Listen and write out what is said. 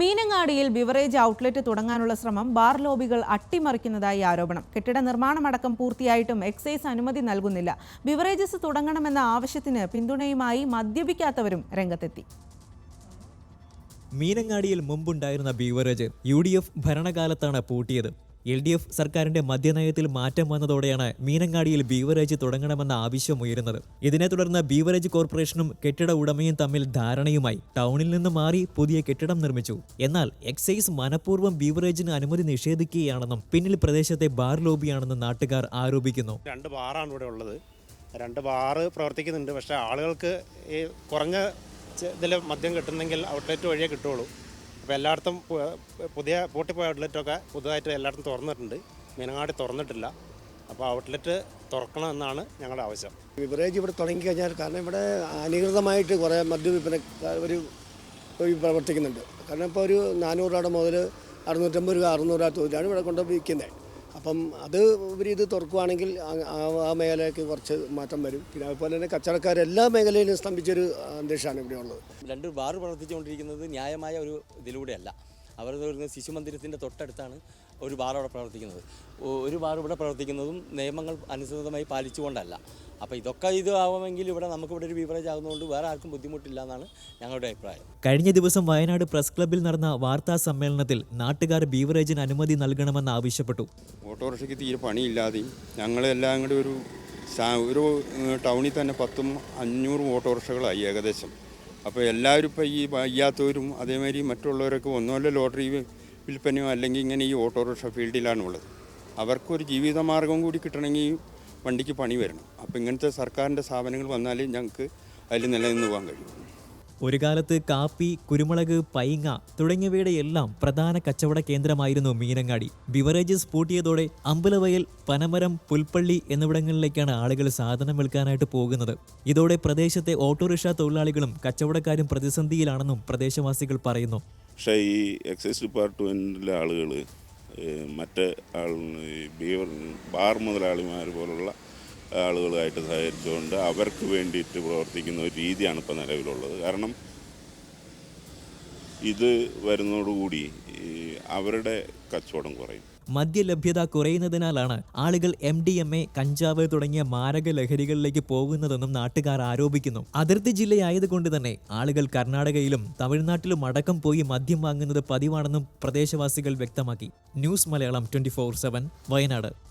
മീനങ്ങാടിയിൽ beverage outlet തുടങ്ങാനുള്ള ശ്രമം bar ലോബികൾ അട്ടിമറിക്കുന്നതായി ആരോപണം. കെട്ടിട നിർമ്മാണമടക്കം പൂർത്തിയായിട്ടും എക്സൈസ് അനുമതി നൽകുന്നില്ല. ബിവറേജസ് തുടങ്ങണമെന്ന ആവശ്യത്തിന് പിന്തുണയുമായി മദ്യപിക്കാത്തവരും രംഗത്തെത്തി. മീനങ്ങാടിയിൽ മുമ്പുണ്ടായിരുന്ന ബീവറേജ് യു ഡി എഫ് ഭരണകാലത്താണ് പൂട്ടിയത്. എൽ ഡി എഫ് സർക്കാരിന്റെ മദ്യനയത്തിൽ മാറ്റം വന്നതോടെയാണ് മീനങ്ങാടിയിൽ ബീവറേജ് തുടങ്ങണമെന്ന ആവശ്യം ഉയരുന്നത്. ഇതിനെ തുടർന്ന് ബീവറേജ് കോർപ്പറേഷനും കെട്ടിട ഉടമയും തമ്മിൽ ധാരണയുമായി ടൗണിൽ നിന്ന് മാറി പുതിയ കെട്ടിടം നിർമ്മിച്ചു. എന്നാൽ എക്സൈസ് മനഃപൂർവം ബീവറേജിന് അനുമതി നിഷേധിക്കുകയാണെന്നും പിന്നിൽ പ്രദേശത്തെ ബാർ ലോബിയാണെന്ന് നാട്ടുകാർ ആരോപിക്കുന്നു. രണ്ട് ബാറാണ് ഇവിടെ ഉള്ളത്. രണ്ട് ബാറ് പ്രവർത്തിക്കുന്നുണ്ട്. പക്ഷേ ആളുകൾക്ക് ഈ കുറഞ്ഞ ഇതിൽ മദ്യം കിട്ടുന്നെങ്കിൽ ഔട്ട്ലെറ്റ് വഴിയേ കിട്ടുള്ളൂ അപ്പോൾ എല്ലായിടത്തും പുതിയ പൂട്ടിപ്പോയ ഔട്ട്ലെറ്റൊക്കെ പുതുതായിട്ട് എല്ലായിടത്തും തുറന്നിട്ടുണ്ട്. മീനങ്ങാടി തുറന്നിട്ടില്ല. അപ്പോൾ ഔട്ട്ലെറ്റ് തുറക്കണം എന്നാണ് ഞങ്ങളുടെ ആവശ്യം. ബിവറേജ് ഇവിടെ തുടങ്ങിക്കഴിഞ്ഞാൽ കാരണം ഇവിടെ അനധികൃതമായിട്ട് കുറേ മദ്യവിൽപ്പനക്കാർ ഒരു പ്രവർത്തിക്കുന്നുണ്ട്. കാരണം ഇപ്പോൾ ഒരു നാനൂറ് രൂപ മുതൽ അറുന്നൂറ്റമ്പത് രൂപ അറുന്നൂറ് രൂപ തോതിലാണ് ഇവിടെ കൊണ്ട് വിൽക്കുന്നത്. അപ്പം അത് ഇവരിത് ഇത് തുറക്കുവാണെങ്കിൽ ആ- മേഖലയ്ക്ക് കുറച്ച് മാറ്റം വരും. പിന്നെ അതുപോലെ തന്നെ കച്ചവടക്കാർ എല്ലാ മേഖലയിലും സ്തംഭിച്ചൊരു അന്തരീക്ഷമാണ് ഇവിടെ ഉള്ളത് രണ്ട് ബാർ പ്രവർത്തിച്ചുകൊണ്ടിരിക്കുന്നത് ന്യായമായ ഒരു ഇതിലൂടെയല്ല. അവർ വരുന്ന ശിശു മന്ദിരത്തിന്റെ തൊട്ടടുത്താണ് ഒരു ബാർ അവിടെ പ്രവർത്തിക്കുന്നത് ഒരു ബാർ ഇവിടെ പ്രവർത്തിക്കുന്നതും നിയമങ്ങൾ അനുസൃതമായി പാലിച്ചുകൊണ്ടല്ല. അപ്പോൾ ഇതൊക്കെ ഇത് ആവുമെങ്കിൽ ഇവിടെ നമുക്ക് ഇവിടെ ഒരു ബീവറേജ് ആകുന്നതുകൊണ്ട് വേറെ ആർക്കും ബുദ്ധിമുട്ടില്ല എന്നാണ് ഞങ്ങളുടെ അഭിപ്രായം. കഴിഞ്ഞ ദിവസം വയനാട് പ്രസ് ക്ലബ്ബിൽ നടന്ന വാർത്താ സമ്മേളനത്തിൽ നാട്ടുകാർ ബീവറേജിന് അനുമതി നൽകണമെന്ന് ആവശ്യപ്പെട്ടു. ഓട്ടോറിക്ഷയ്ക്ക് തീരെ പണിയില്ലാതെയും ഞങ്ങളെല്ലാം കൂടി ഒരു ഒരു ടൗണിൽ തന്നെ പത്തും അഞ്ഞൂറും ഓട്ടോറിക്ഷകളായി ഏകദേശം. അപ്പോൾ എല്ലാവരും ഇപ്പോൾ ഈ വയ്യാത്തവരും അതേമാതിരി മറ്റുള്ളവരൊക്കെ ഒന്നുമല്ല ലോട്ടറി വിൽപ്പനയോ അല്ലെങ്കിൽ ഇങ്ങനെ ഈ ഓട്ടോറിക്ഷ ഫീൽഡിലാണുള്ളത്. അവർക്കൊരു ജീവിതമാർഗം കൂടി കിട്ടണമെങ്കിൽ വണ്ടിക്ക് പണി വരണം. അപ്പോൾ ഇങ്ങനത്തെ സർക്കാരിന്റെ സ്ഥാപനങ്ങൾ വന്നാലേ ഞങ്ങൾക്ക് അതിൽ നിലനിന്ന് പോകാൻ കഴിയും. ഒരു കാലത്ത് കാപ്പി കുരുമുളക് പൈങ്ങ തുടങ്ങിയവയുടെ എല്ലാം പ്രധാന കച്ചവട കേന്ദ്രമായിരുന്നു മീനങ്ങാടി. ബിവറേജസ് പൂട്ടിയതോടെ അമ്പലവയൽ പനമരം പുൽപ്പള്ളി എന്നിവിടങ്ങളിലേക്കാണ് ആളുകൾ സാധനം വിൽക്കാനായിട്ട് പോകുന്നത്. ഇതോടെ പ്രദേശത്തെ ഓട്ടോറിക്ഷ തൊഴിലാളികളും കച്ചവടക്കാരും പ്രതിസന്ധിയിലാണെന്നും പ്രദേശവാസികൾ പറയുന്നു. പക്ഷേ ഈ എക്സൈസ് ഡിപ്പാർട്ട്മെന്റിലെ ആളുകൾ മറ്റ് ആൾ ബീവർ ബാർ മുതലാളിമാർ പോലുള്ള ആളുകളുമായിട്ട് സഹകരിച്ചുകൊണ്ട് അവർക്ക് വേണ്ടിയിട്ട് പ്രവർത്തിക്കുന്ന ഒരു രീതിയാണ് ഇപ്പോൾ നിലവിലുള്ളത്. കാരണം ഇത് വരുന്നതോടുകൂടി അവരുടെ കച്ചവടം കുറയും. മദ്യലഭ്യത കുറയുന്നതിനാലാണ് ആളുകൾ എം ഡി എം എ കഞ്ചാവ് തുടങ്ങിയ മാരക ലഹരികളിലേക്ക് പോകുന്നതെന്നും നാട്ടുകാർ ആരോപിക്കുന്നു. അതിർത്തി ജില്ലയായതുകൊണ്ട് തന്നെ ആളുകൾ കർണാടകയിലും തമിഴ്നാട്ടിലും അടക്കം പോയി മദ്യം വാങ്ങുന്നത് പതിവാണെന്നും പ്രദേശവാസികൾ വ്യക്തമാക്കി. News Malayalam twenty four Wayanad.